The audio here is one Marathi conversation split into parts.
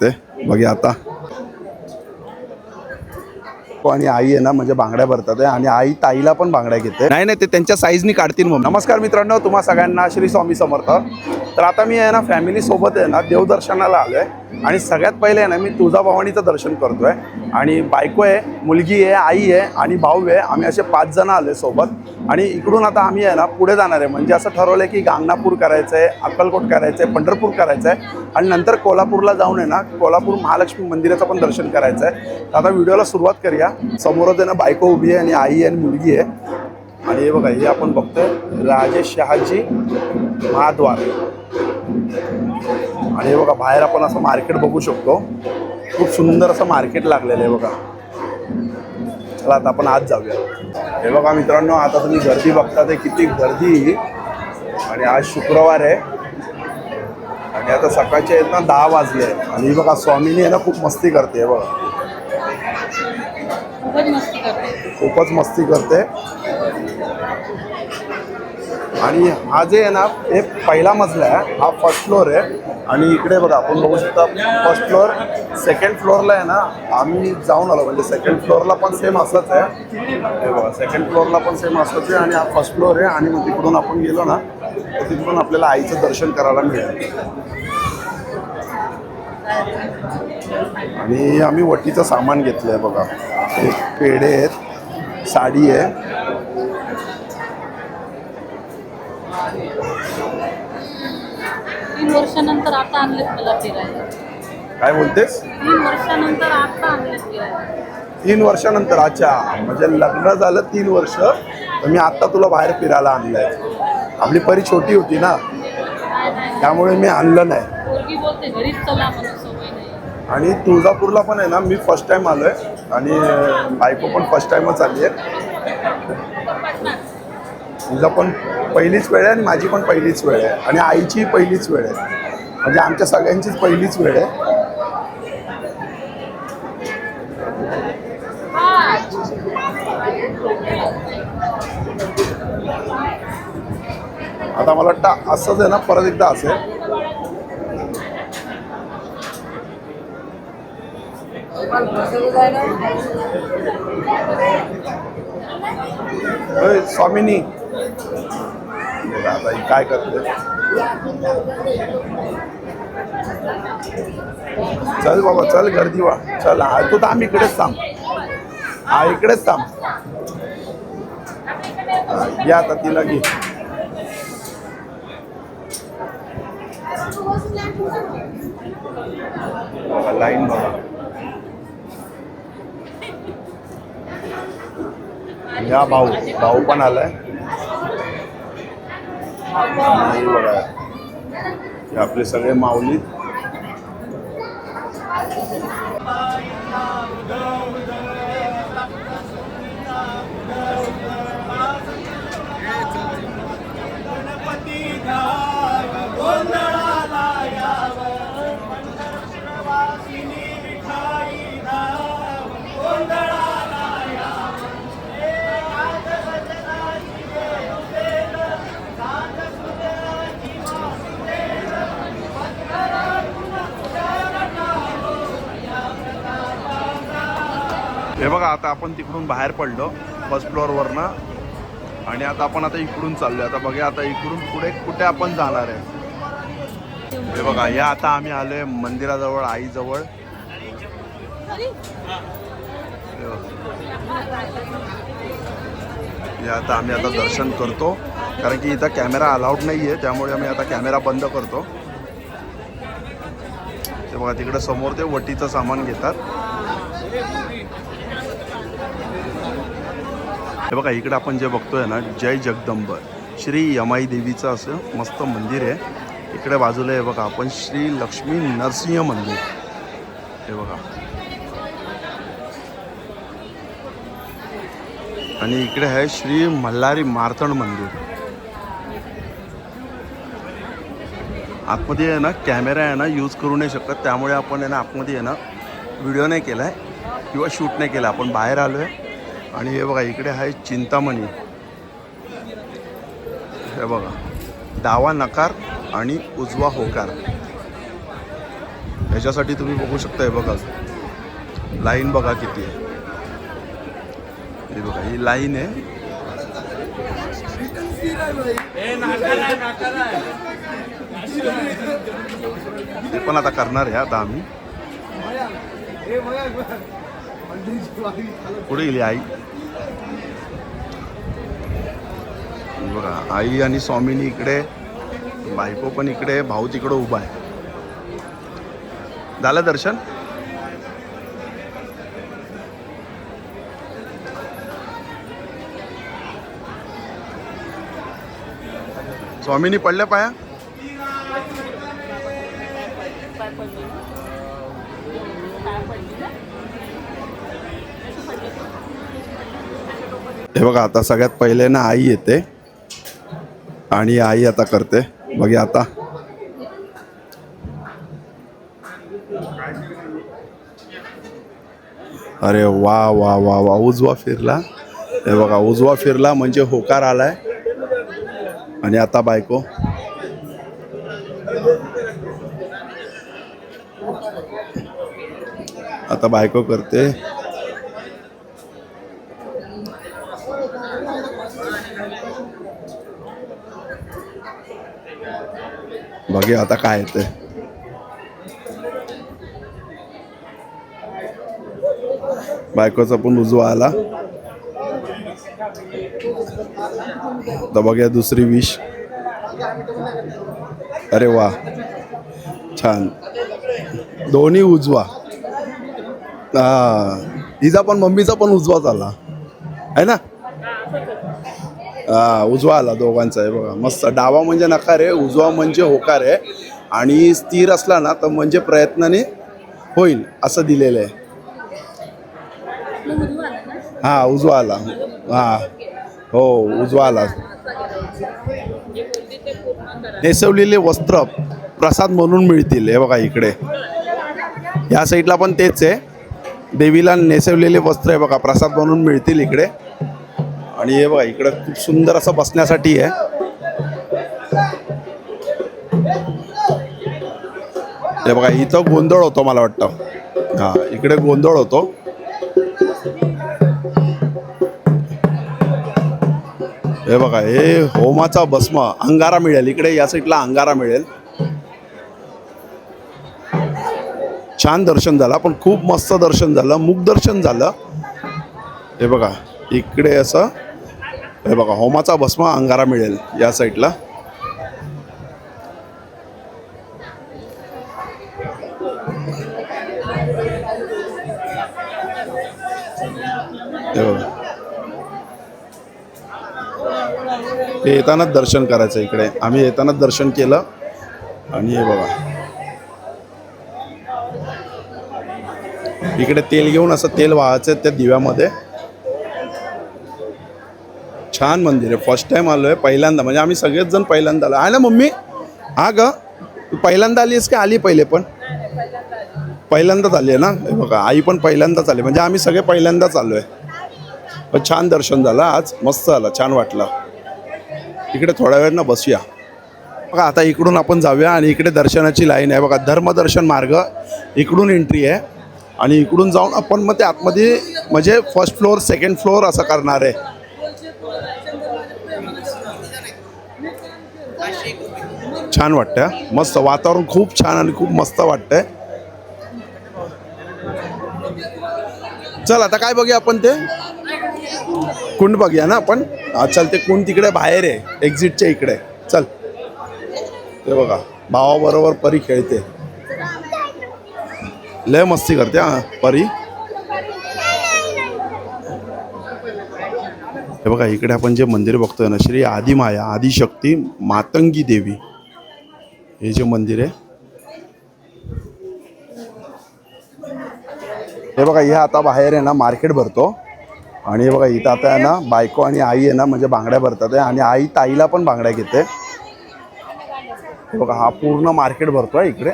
ते. बघा आता. आणि आई आहे ना म्हणजे बांगड्या भरतात आहे. आणि आई ताईला पण बांगड्या घेते. नाही नाही ते त्यांच्या साईजनी काढतील मग नमस्कार मित्रांनो तुम्हा सगळ्यांना श्री स्वामी समर्थ. तर आता मी आहे ना फॅमिली सोबत आहे ना देवदर्शनाला आलो आहे आणि सगळ्यात पहिले आहे ना मी तुळजाभवानीचं दर्शन करतोय. आणि बायको आहे मुलगी आहे आई आहे आणि भाऊ आहे. आम्ही असे पाच जण आले सोबत. आणि इकडून आता आम्ही आहे ना पुढे जाणार आहे. म्हणजे असं ठरवलं की गांगणापूर करायचं आहे अक्कलकोट करायचं आहे पंढरपूर करायचं आहे आणि नंतर कोल्हापूरला जाऊन आहे ना कोल्हापूर महालक्ष्मी मंदिराचं पण दर्शन करायचं आहे तर आता व्हिडिओला सुरुवात करूया. समोरच आहे ना बायको उभी आहे आणि आई आणि मुलगी आहे. आणि हे बघा हे आपण बघतोय राजेश शहाजी महाद्वार. आणि हे बघा बाहेर आपण असं मार्केट बघू शकतो. खूप सुंदर असं मार्केट लागलेलं आहे बघा. चला आता आपण आज जाऊया. हे बघा मित्रांनो आता तुम्ही गर्दी बघता ते किती गर्दी. आणि आज शुक्रवार आहे. आणि आता सकाळचे आहेत ना दहा वाजले आणि ही बघा स्वामीनी आहे ना खूप मस्ती करते हे बघा. खूपच मस्ती करते. खूपच मस्ती करते. आणि हा जे आहे ना हे पहिला मजला आहे हा फर्स्ट फ्लोअर आहे. आणि इकडे बघा आपण बघू शकता फर्स्ट फ्लोअर सेकंड फ्लोअरला आहे ना आम्ही जाऊन आलो. म्हणजे सेकंड फ्लोअरला पण सेम असंच आहे. हे बघा सेकंड फ्लोअरला पण सेम असंच आहे आणि हा फर्स्ट फ्लोअर आहे. आणि मग तिकडून आपण गेलो ना तर तिकडून आपल्याला आईचं दर्शन करायला मिळेल. आणि आम्ही वटीचं सामान घेतलं आहे बघा. एक पेढे आहेत साडी आहे. तीन वर्षानंतर आता आणलेत मला फिरायला. काय बोलतेस? तीन वर्षानंतर आता आणलेत फिरायला. तीन वर्षानंतर अच्छा. म्हणजे लग्न झालं तीन वर्ष तर मी आत्ता तुला बाहेर फिरायला आणलंय. आपली परी छोटी होती ना त्यामुळे मी आणलं नाही. पोरगी बोलते घरीच चला म्हणून सवय नाही. आणि तुळजापूरला पण आहे ना मी फर्स्ट टाइम आलोय. आणि बायको पण फर्स्ट टाइमच आली आहे तिचा पण पहिलीच वेळ आहे आणि माझी पण पहिलीच वेळ आहे. आणि आईची पहिलीच वेळ आहे. म्हणजे आमच्या सगळ्यांचीच पहिलीच वेळ आहे. आता मला वाटतं असंच आहे ना परत एकदा असेल स्वामिनी. बघा आता ही काय करते चल बाबा चल गर्दी वा. चल हा तू तर आम्ही इकडेच थांब. हा इकडेच थांब. या आता तिला घे. लाईन बघा. या भाऊ भाऊ पण आलाय. आपले सगळे माऊली हे बघा आता आपण तिकडून बाहेर पडलो फर्स्ट फ्लोअरवरनं आणि आता आपण आता इकडून चाललोय. आता बघा आता इकडून पुढे कुठे आपण जाणार आहे. हे बघा हे आता आम्ही आलोय मंदिराजवळ आईजवळ. हे आता आम्ही आता दर्शन करतो. कारण की इथं कॅमेरा अलाउड नाही आहे त्यामुळे आम्ही आता कॅमेरा बंद करतो. ते बघा तिकडे समोर ते वटीचं सामान घेतात. हे बघा इकडं आपण जे बघतोय ना जय जगदंब श्री यमाई देवीचं असं मस्त मंदिर आहे. इकडे बाजूला आहे बघा आपण श्री लक्ष्मी नरसिंह मंदिर. हे बघा. आणि इकडे आहे श्री मल्हारी मार्तण मंदिर. आतमध्ये आहे ना कॅमेरा आहे ना यूज करू नाही शकत. त्यामुळे आपण आहे ना आतमध्ये आहे ना व्हिडिओ नाही केला आहे किंवा शूट नाही केला. आपण बाहेर आलो आहे आणि हे बघा इकडे आहे चिंतामणी. हे बघा डावा नकार आणि उजवा होकार. ह्याच्यासाठी तुम्ही बघू शकता हे बघा लाईन बघा किती आहे. हे बघा ही लाईन आहे. ते पण आता करणार आहे आता आम्ही. पुढे गेली आई. बघा आई आणि स्वामीनी इकडे बायको पण इकडे भाऊ तिकडे उभा आहे. झालं दर्शन? स्वामीनी पडल्या पाया? हे बघा आता सगळ्यात पहिले ना आई येते. आणि आई आता करते. बघे आता. अरे वा वा वा वा उजवा फिरला. हे बघा उजवा फिरला म्हणजे होकार आलाय. आणि आता बायको. आता बायको करते. बघूया आता काय येते बायकोचा पण उजवा आला. तर बघूया दुसरी विश अरे वा. छान. दोन्ही उजवा. हा. हिचा पण मम्मीचा पण उजवा झाला आहे ना? हा उजवा आला दोघांचा आहे बघा. मस्त. डावा म्हणजे नकार आहे उजवा म्हणजे होकार आहे. आणि स्थिर असला ना तर म्हणजे प्रयत्नाने होईल असं दिलेलं आहे. हा उजवा आला. हा. हो उजवा आला. नेसवलेले वस्त्र प्रसाद म्हणून मिळतील. हे बघा इकडे. या साईडला पण तेच आहे. देवीला नेसवलेले वस्त्र आहे बघा प्रसाद म्हणून मिळतील इकडे. आणि हे बघा इकडे खूप सुंदर असं बसण्यासाठी आहे. हे बघा इथं गोंधळ होतो मला वाटतं. हा इकडे गोंधळ होतो. हे बघा हे होमाचा भस्म अंगारा मिळेल. इकडे या साईडला अंगारा मिळेल. छान दर्शन झालं पण खूप मस्त दर्शन झालं मुख दर्शन झालं. हे बघा इकडे असं हे बघा होमाचा भस्मा अंगारा मिळेल या साईडला. हे येतानाच दर्शन करायचं इकडे. आम्ही येतानाच दर्शन केलं आणि हे बघा. इकडे तेल घेऊन असं तेल वाहायचं त्या दिव्यामध्ये. छान मंदिर आहे. फर्स्ट टाइम आलो आहे पहिल्यांदा. म्हणजे आम्ही सगळेच जण पहिल्यांदा आलो आहे ना मम्मी? हा ग? तू पहिल्यांदा आली आहेस का आली पहिले पण? पहिल्यांदाच आली आहे ना? हे बघा आई पण पहिल्यांदाच आली. म्हणजे आम्ही सगळे पहिल्यांदाच आलो आहे पण छान दर्शन झालं आज. मस्त झालं छान वाटलं. इकडे थोड्या वेळ ना बसूया. बघा आता इकडून आपण जाऊया आणि इकडे दर्शनाची लाईन आहे. बघा धर्मदर्शन मार्ग. इकडून एंट्री आहे. आणि इकडून जाऊन आपण मग ते आतमध्ये म्हणजे फर्स्ट फ्लोअर सेकंड फ्लोअर असं करणार आहे. छान वाटतं मस्त वातावरण खूप छान आणि खूप मस्त वाटतंय. चल आता काय बघूया आपण ते? कुंड बघूया ना आपण? चल ते कुंड तिकडे बाहेर आहे. एक्झिटच्या इकडे. चल. ते बघा. भावाबरोबर परी खेळते. लय मस्ती करते हा परी. हे बघा इकडे आपण जे मंदिर बघतोय ना श्री आदिमाया आदिशक्ती मातंगी देवी. हे जे मंदिर आहे. हे बघा हे आता बाहेर आहे ना मार्केट भरतो. आणि हे बघा इथं आता आहे ना बायको आणि आई आहे ना म्हणजे बांगड्या भरतात आहे. आणि आई ताईला पण बांगड्या घेते. हे बघा हा पूर्ण मार्केट भरतो आहे इकडे.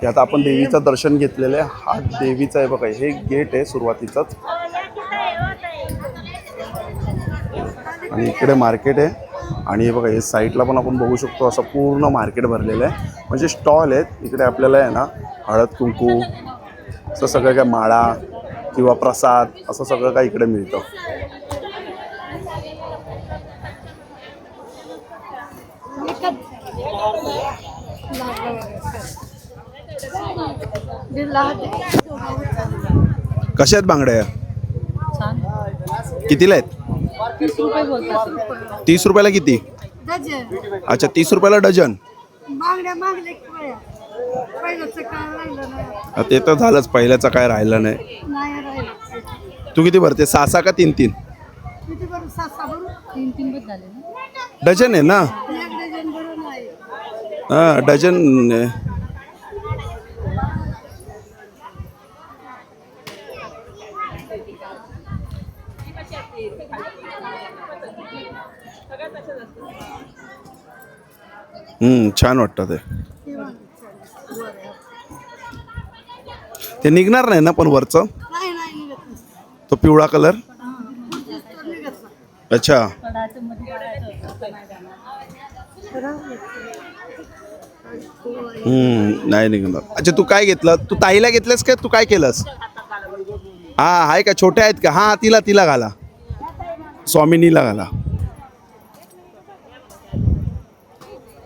हे आता आपण देवीचं दर्शन घेतलेलं आहे. हा देवीचं आहे बघा हे गेट आहे सुरुवातीचाच. आणि इकडे मार्केट आहे. आणि हे बघा हे साईडला पण आपण बघू शकतो असं पूर्ण मार्केट भरलेलं आहे. म्हणजे स्टॉल आहेत इकडे आपल्याला आहे ना हळद कुंकू असं सगळं काय माळा किंवा प्रसाद असं सगळं काय इकडे मिळतं. कशा आहेत बांगड्या? कितीला आहेत? तीस रुपये बोलतात. तीस रुपयाला किती? डझन. अच्छा तीस रुपयाला डझन? बांगड्या मागल्या की वया पहिल्याचं काय राहिलं नाही. हा, ते तर झालंच पहिल्याचं काय राहिलं नाही. नाही राहिलं. तू किती भरते? सहा सहा का तीन तीन किती बरं सात सहा बरं तीन तीन बस झाले ना. डझन आहे ना? एक डझन बरं नाही हा डझन छान वाटतं ते. ते निघणार नाही ना पण वरचं? तो पिवळा कलर? अच्छा. हम्म नाही निघणार. अच्छा तू काय घेतलं? तू ताईला घेतलंस का? तू काय केलंस? हा आहे का? छोट्या आहेत का? हा तिला तिला घाला. स्वामिनीला घाला.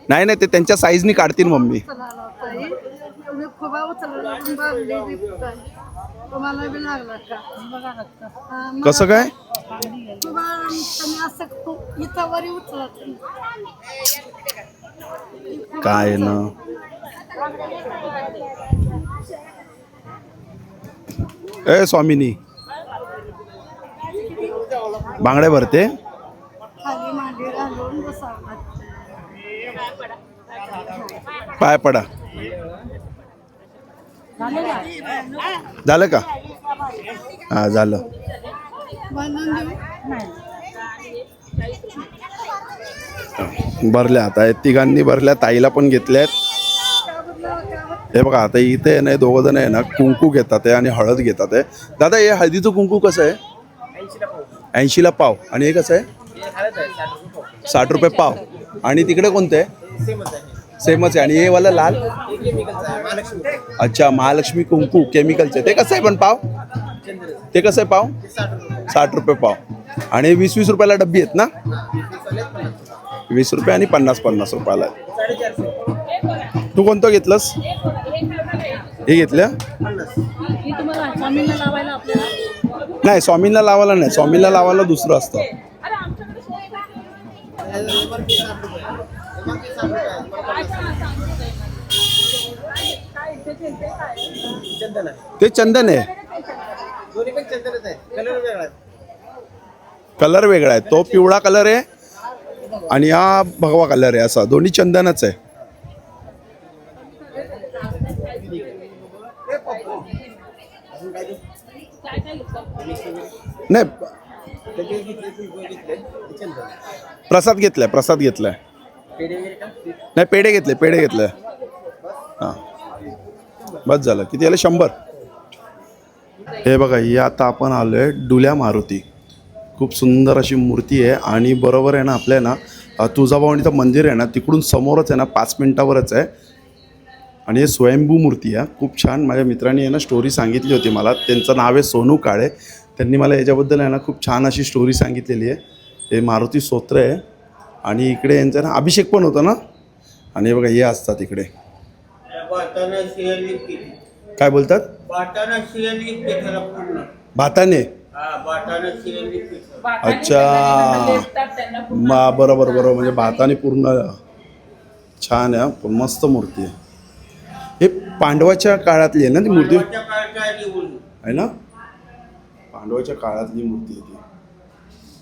नाही नाही ते त्यांच्या साईजनी काढतील मम्मी. कसं काय? काय ना? ए स्वामिनी. बांगड्या भरते. पाय पडा. झालं का? हा झालं. भरल्या आता तिघांनी भरल्या ताईला पण घेतल्यात. हे बघा आता इथे आहे ना हे दोघं जण आहे ना कुंकू घेतात आहे आणि हळद घेतात आहे. दादा हे हळदीचं कुंकू कसं आहे? ऐंशीला पाव. आणि हे कसं आहे? साठ रुपये पाव. आणि तिकडे कोणतं? आहे सेमच आहे. आणि हे वाला लाल? अच्छा महालक्ष्मी कुंकू केमिकलचे. ते कसं आहे पण पाव? ते कसं आहे पाव? साठ रुपये पाव. आणि वीस वीस रुपयाला डब्बी आहेत ना? वीस रुपये आणि पन्नास पन्नास रुपयाला तू कोणतं घेतलंस? हे घेतलं? नाही स्वामींना लावायला नाही. स्वामींना लावायला दुसरं असतं. ते चंदन आहे. कलर वेगळा आहे. कलर वेगळा आहे तो पिवळा कलर आहे आणि हा भगवा कलर आहे असा. दोन्ही चंदनच आहे. नाही. प्रसाद घेतलाय प्रसाद घेतलाय. नाही पेढे घेतले पेढे घेतले. हां. बस झालं. किती आलं? शंभर. हे बघा ही आता आपण आलो आहे डुल्या मारुती. खूप सुंदर अशी मूर्ती आहे आणि बरोबर आहे ना आपल्या ना अ, तुळजाभवानीचं मंदिर आहे ना तिकडून समोरच आहे ना पाच मिनटावरच आहे. आणि हे स्वयंभू मूर्ती आहे. खूप छान माझ्या मित्रांनी आहे ना स्टोरी सांगितली होती मला. त्यांचं नाव आहे सोनू काळे. त्यांनी मला याच्याबद्दल आहे ना खूप छान अशी स्टोरी सांगितलेली आहे. हे मारुती स्तोत्र आहे. आणि इकडे यांचा ना अभिषेक पण होता ना? आणि हे बघा हे असतात इकडे. काय बोलतात? भाताने? हा अच्छा. मा बरोबर बरोबर. म्हणजे भाताने पूर्ण छान आहे. पण मस्त मूर्ती आहे. पांडवाच्या काळातली आहे ना ती मूर्ती? आहे ना? पांडवाच्या काळातली मूर्ती आहे ती.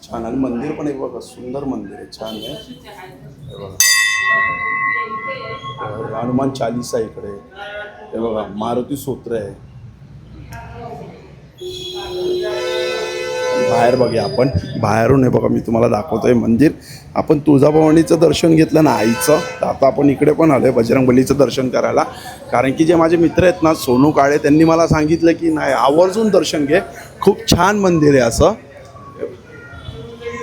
छान आणि मंदिर पण आहे बघा सुंदर मंदिर आहे. छान आहे. बघा. हनुमान चालीसा इकडे हे बघा मारुती सूत्र आहे. बाहेर बघूया आपण. बाहेरून हे बघा मी तुम्हाला दाखवतोय मंदिर. आपण तुळजाभवानीचं दर्शन घेतलं ना आईचं तर आता आपण इकडे पण आलो आहे बजरंगबलीचं दर्शन करायला. कारण की जे माझे मित्र आहेत ना सोनू काळे त्यांनी मला सांगितलं की नाही आवर्जून दर्शन घे. खूप छान मंदिर आहे असं.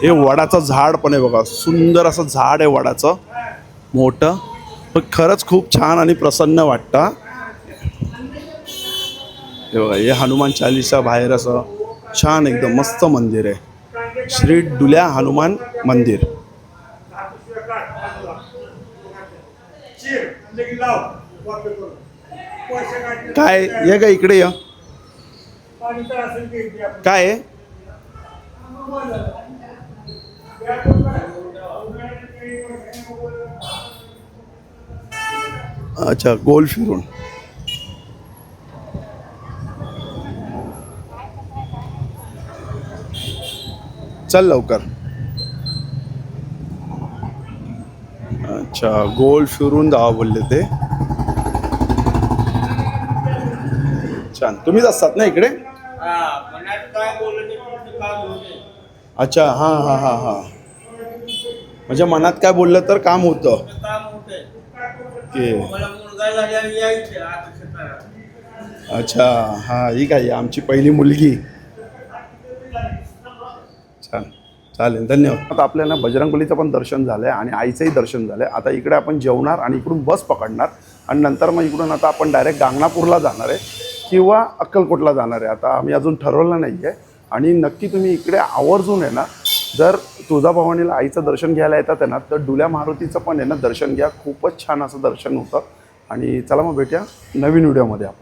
हे वडाचं झाड पण आहे बघा सुंदर असं झाड आहे वडाचं. मोठं पण खरंच खूप छान आणि प्रसन्न वाटतं. हे बघा हे हनुमान चालीसा बाहेर असं छान एकदम मस्त मंदिर आहे. श्री डुल्या हनुमान मंदिर. काय ये का इकडे या. काय आहे? अच्छा गोल फिरून. चल लवकर. अच्छा गोल फिरून जावा बोलले ते. छान. तुम्हीच असतात ना इकडे? अच्छा हां हां हां हां. म्हणजे मनात काय बोललं तर काम होतं. अच्छा हां ही काय आमची पहिली मुलगी. चालेल धन्यवाद. आता आपल्याला बजरंगबलीचं पण दर्शन झालं आहे आणि आईचंही दर्शन झालं आहे आता इकडे आपण जेवणार आणि इकडून बस पकडणार आणि नंतर मग इकडून आता आपण डायरेक्ट गांगणापूरला जाणार आहे किंवा अक्कलकोटला जाणार आहे. आता आम्ही अजून ठरवलं नाही आहे आणि नक्की तुम्ही इकडे आवर्जून आहे ना जर तुळजाभवानीला आईचं दर्शन घ्यायला येतात ना तर डुल्या मारुतीचं पण आहे ना दर्शन घ्या. खूपच छान असं दर्शन होतं. आणि चला मग भेटूया नवीन व्हिडिओमध्ये आपण.